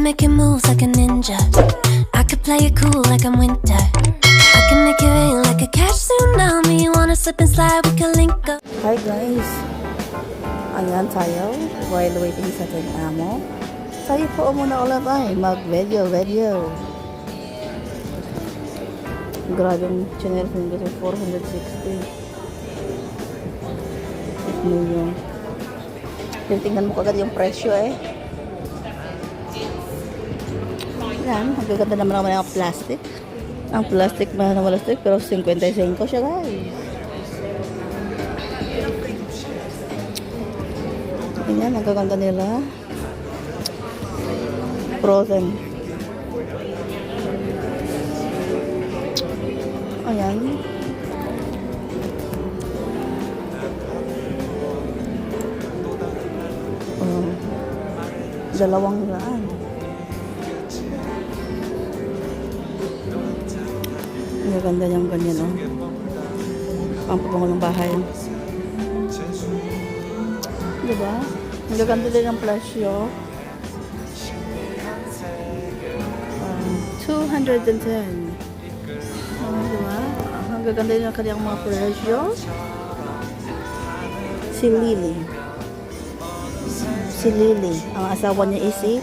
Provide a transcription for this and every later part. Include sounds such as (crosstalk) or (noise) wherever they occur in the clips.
be making moves like a ninja. I could play it cool like I'm winter. I can make it rain like a cash tsunami. Wanna slip and slide, we can link up. Hi guys! Ayan tayo, while waiting sa ating amo. Tayo po muna ulit ay mag-video, video. Grabe yung channel ko kasi 460. 8 million. Tingnan mo kagad yung presyo eh. Yan, ang gaganda naman naman ang plastic. Ang plastic mahal na plastic pero 55 siya guys. Ayan, ang gaganda nila. Frozen. Ayan. Oh. Dalawang daan. Ang gaganda niyang ganyan, oh. Ang pabango ng bahay. Diba? Ang gaganda din ang presyo. Um, 210. Oh, diba? Ang gaganda din ang kanyang mga presyo. Si Lily. Si Lily. Ang asawa niya is si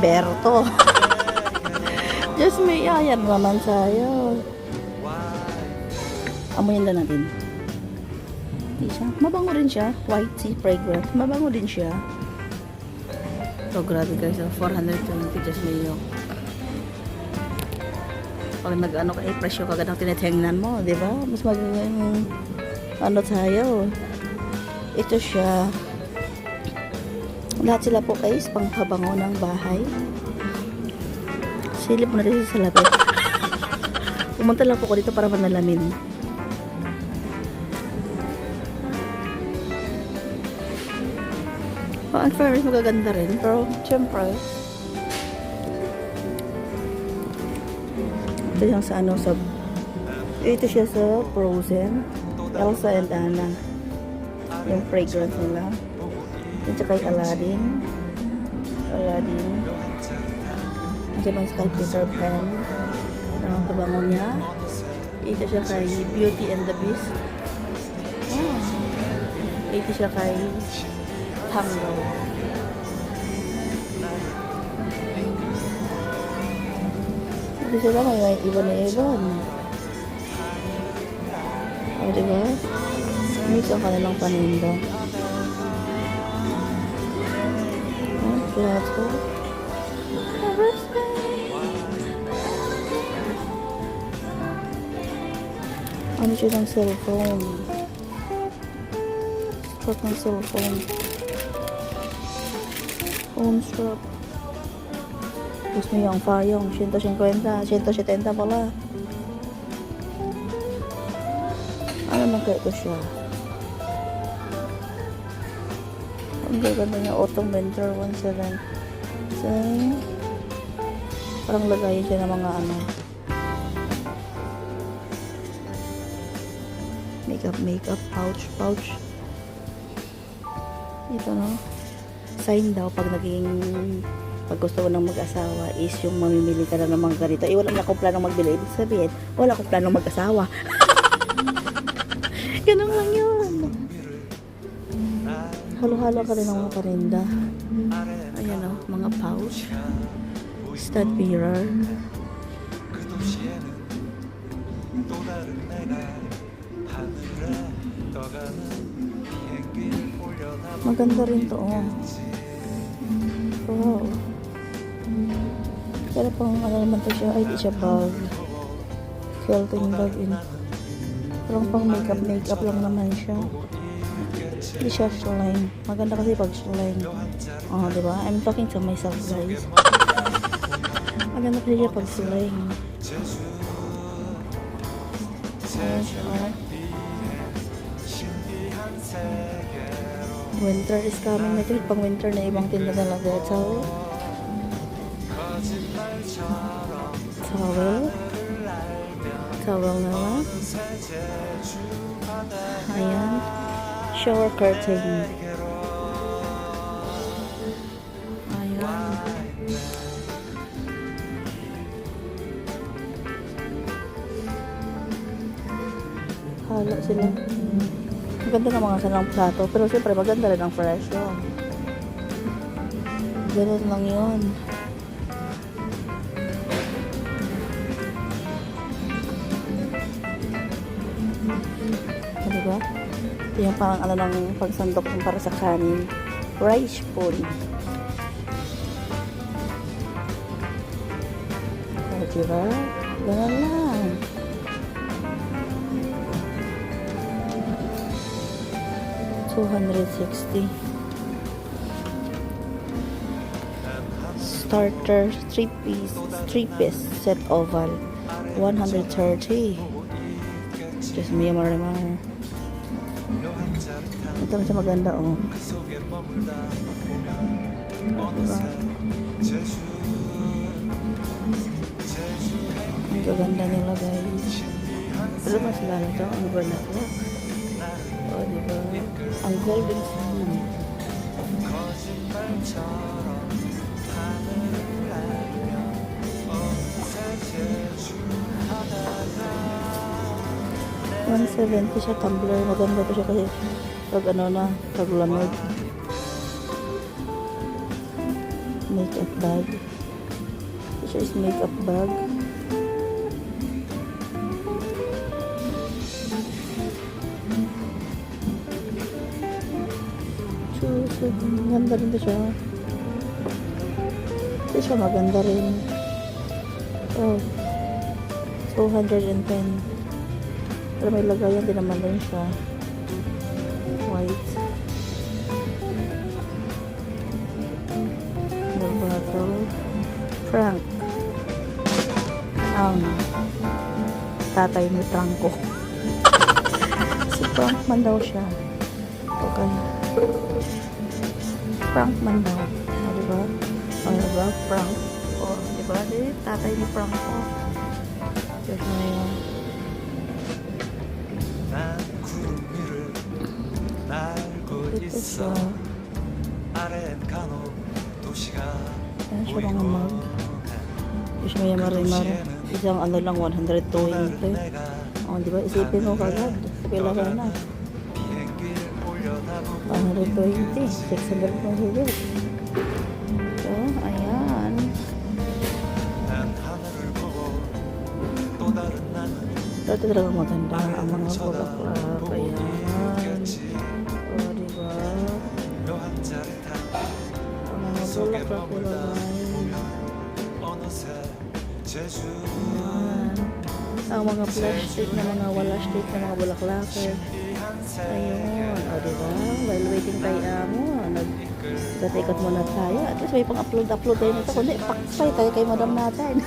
Berto. (laughs) Just may ayan naman sa'yo. Amoyin lang natin. Hindi siya. Mabango rin siya. White tea fragrant. Mabango din siya. So, grabe guys. oh, 420 just mayo. Pag nag-ano ka, eh, presyo kagad ang tinitingnan mo. di ba? Mas yung ano tayo. Ito siya. Lahat sila po guys, pangpabango ng bahay. Silip mo na rin sa lapit. Pumunta lang po ko dito para manalamin. Oh, ang fairness magaganda rin. Pero, syempre, ito yung sa ano, sa, ito siya sa Frozen, Elsa and Anna. Yung fragrance nila. Ito kay Aladdin. Aladdin. Yung kay Peter Pan. Ang kabango niya. Ito siya kay Beauty and the Beast. Oh. Ito siya kay Tango. Ito sila may may iba na ibon. O, diba? Mix ang kanilang paninda. Oh, plato. Siya ng cellphone? Strap ng cellphone. Phone strap. Gusto niyo ang payong. 150. 170 pala. Ano naman kaya ito siya? Ang gaganda niya. Autumn Winter 17. So, parang lagayin siya ng mga ano. Makeup, makeup, pouch, pouch. Ito no. Sign daw pag naging pag gusto ko ng mag-asawa is yung mamimili ka na ng mga ganito. Eh, wala na akong planong magbili. Ibig sabihin, wala akong planong mag-asawa. (laughs) Ganun lang yun. Halo-halo ka rin ng mga parinda. Ayan o, mga pouch. Stud mirror. Maganda rin to, oh. Wow. Pero pang ano naman to siya, ay di siya bag. Felting bag in. Parang pang makeup makeup lang naman siya. Hindi siya slime. Maganda kasi pag slime. Oh, di ba? I'm talking to myself, guys. Maganda kasi siya pag slime. Ayan siya. Winter is coming na. Pang winter na ibang tinda talaga. So, towel. Towel naman. Ayan. Shower curtain. Ayan. Halo sila. Ganda ng mga kanilang plato. Pero siyempre, maganda rin ang presyo. Ganun lang yun. Ano ba? Ito yung parang ano ng pagsandok yung para sa kanin. Rice spoon. O, diba? Ganun lang. Two hundred sixty. Starter three piece three piece set oval. One hundred thirty. Just me marimar. Ito na siya maganda oh. Diba? Ang gaganda nila guys. Pero mas lalo to ang vernacular. Oh, di ba? Ang golden sun. One seventy siya tumbler. Maganda pa siya kasi pag ano na, pag lamig. Makeup bag. Siya is makeup bag. Choose. Ganda rin ba siya? Ito siya maganda rin. Oh. 210. Pero may lagayan din naman din siya. White. Norbato. Frank. Ang tatay ni Franco. (laughs) si Frank man daw siya. Okay prank man daw. Ah, o, diba? O, diba? Prank. O, oh, diba? Di, tatay ni prank ko. Diyos na yun. Ito siya. Ayan siya mga mag. Hindi siya may marimar. Isang ano lang, 120. O, diba? Isipin mo kagad. Kailangan na. 120 620 so ayan dati talaga maganda ang mga bulaklak ayan o diba ang mga bulaklak diba ayan ang mga plastic na mga walastic na mga bulaklak eh. Ayun. O, diba? While waiting kay Amo, nag 이끌 Tatikot muna tayo. At least may pang-upload-upload tayo nito. Kundi, pakpay tayo kay madam natin. (laughs)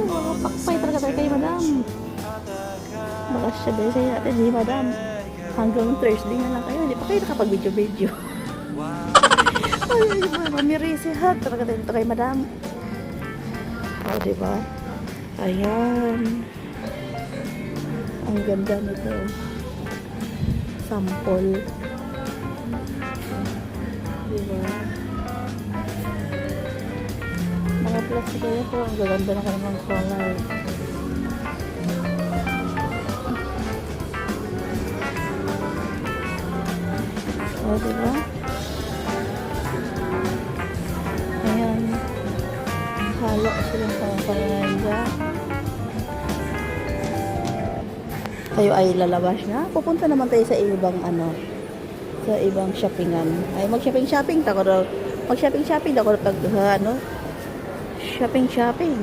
Oo, pakpay talaga tayo kay madam. Baka siya dahil sa'yo natin, di madam. Hanggang Thursday na lang kayo. Hindi pa kayo nakapag-video-video. (laughs) Ay, mamirisi ha. Talaga tayo kay madam. O, diba? Ayan. Ang ganda nito. Sample. Diba? Mga plastic kaya po, ang gaganda na kanilang color. O, diba? Ayan. Halo silang pangpangalaga. Tayo ay lalabas na. Pupunta naman tayo sa ibang ano, sa ibang shoppingan. Ay mag-shopping shopping ta ko. Mag-shopping shopping daw ko pag uh, ano shopping shopping.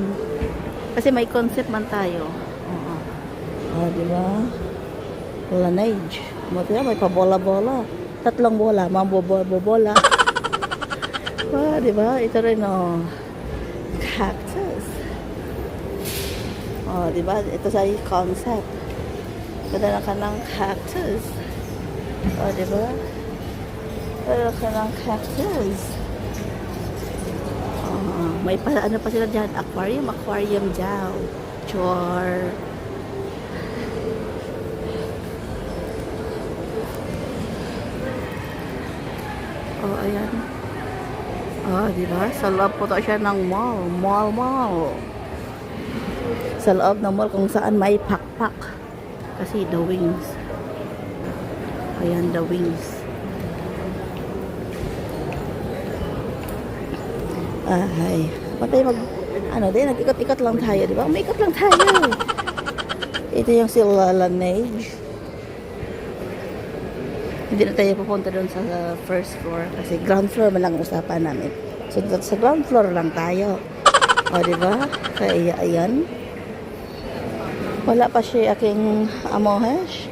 Kasi may concept man tayo. Oo. Oh, di ba? Laneige. Mo tiya may pabola-bola. Tatlong bola, mambobola. (laughs) ah, di ba? Ito rin oh. Cactus. Oh, di ba? Ito sa concept. Ganda na ka ng cactus. O, di ba? Ganda ka ng cactus. Oh, may pa, ano pa sila dyan? Aquarium, aquarium daw. Chor. Oh, ayan. Oh, di ba? Sa loob po to siya ng mall. Mall, mall. Sa loob ng mall kung saan may pakpak. Kasi the wings. Ayan, the wings. Ay. Patay mag, ano din, nag-ikot-ikot lang tayo, di ba? May ikot lang tayo. Ito yung sila Laneige. Hindi na tayo pupunta doon sa first floor kasi ground floor man lang ang usapan namin. So, sa ground floor lang tayo. O, di ba? Kaya, ayan. Wala pa siya aking amohesh.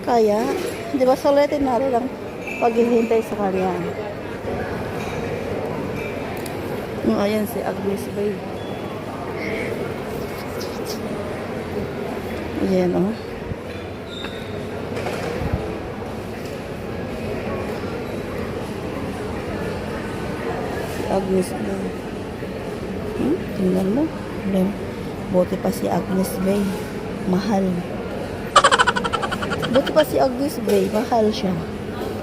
Kaya, di ba, sulitin natin ang paghihintay sa kanya. Mm, ayan si Agnes Bay. Ayan, oh. Si Agnes Bay. Hmm? Tingnan mo. Buti pa si Agnes Bay. Mahal. Buti pa si Agnes Bay. Mahal siya.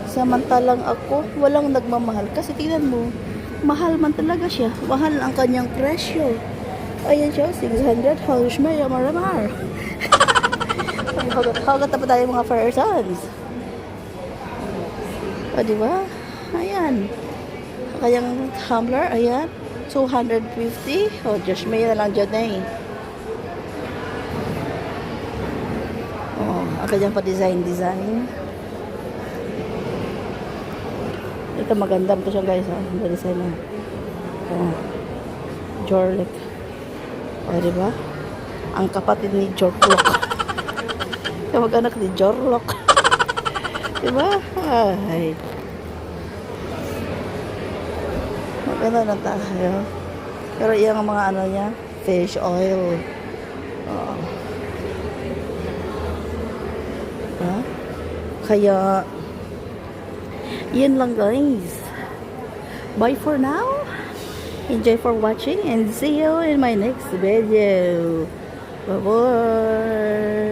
Samantalang ako, walang nagmamahal. Kasi tingnan mo, mahal man talaga siya. Mahal ang kanyang presyo. Ayan siya, 600. Halos may maramar. Hagat, hagat na pa tayo mga persons. O, di ba? Ayan. Kayang tumbler, ayan. 250. O, Diyos may na lang dyan eh. O, ang kanyang pa-design-design. Ito maganda po siya guys. Oh. Ang design na. Oh. Jorlik. O, di ba? Ang kapatid ni Jorlok. Kamag-anak (laughs) ni Jorlok. (laughs) di ba? Ay. Maganda na tayo. Pero yung mga ano niya, fish oil. Oo. Ha? Kaya, yun lang guys. Bye for now. Enjoy for watching and see you in my next video. Bye-bye.